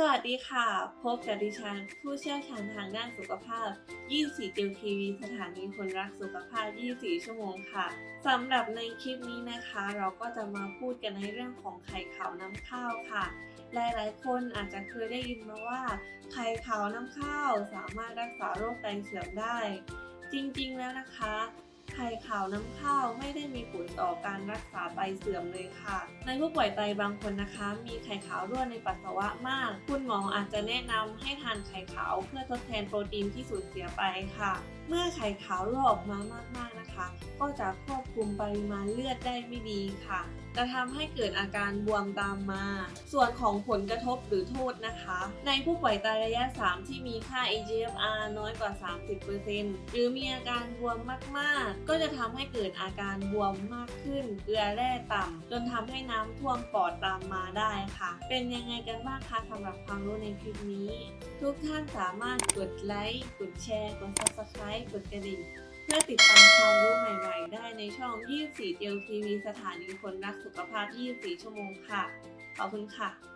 สวัสดีค่ะ พบกับดิฉัน ผู้เชี่ยวชาญทางด้านสุขภาพ 24เตียวทีวีสถานีคนรักสุขภาพ 24 ชั่วโมงค่ะสำหรับในคลิปนี้นะคะ เราก็จะมาพูดกันในเรื่องของไข่ขาวน้ำข้าวค่ะ หลายๆ คนอาจจะเคยได้ยินมาว่า ไข่ขาวน้ำข้าวสามารถรักษาโรคไตเสื่อมได้ จริงๆแล้วนะคะ ไข่ขาวน้ำข้าวไม่ได้มีผลต่อการรักษาไตเสื่อมเลยค่ะ ในผู้ป่วยไตบางคนนะคะ มีไข่ขาวรั่วในปัสสาวะมาก คุณหมออาจจะแนะนำให้ทานไข่ขาวเพื่อทดแทนโปรตีนที่สูญเสียไปค่ะ เมื่อไข่ขาวรั่วออกมามากๆนะคะ ก็จะควบคุมปริมาณเลือดได้ไม่ดีค่ะ จะทำให้เกิดอาการบวมตามมา ส่วนของผลกระทบหรือโทษนะคะ ในผู้ป่วยไตระยะ 3 ที่มีค่า eGFR น้อยกว่า 30%หรือมีอาการบวมมากๆ ก็จะทำให้เกิดอาการบวมมากขึ้น เกลือแร่ต่ำจนทำให้น้ำท่วมปอดตามมาได้ค่ะ เป็นยังไงกันบ้างคะสำหรับความรู้ในคลิปนี้ ทุกท่านสามารถกดไลค์ กดแชร์ กด subscribe กดกระดิ่งเพื่อติดตาม ช่อง 24 เตียงทีวีสถานีคนรักสุขภาพ 24 ชั่วโมงค่ะ ขอบคุณค่ะ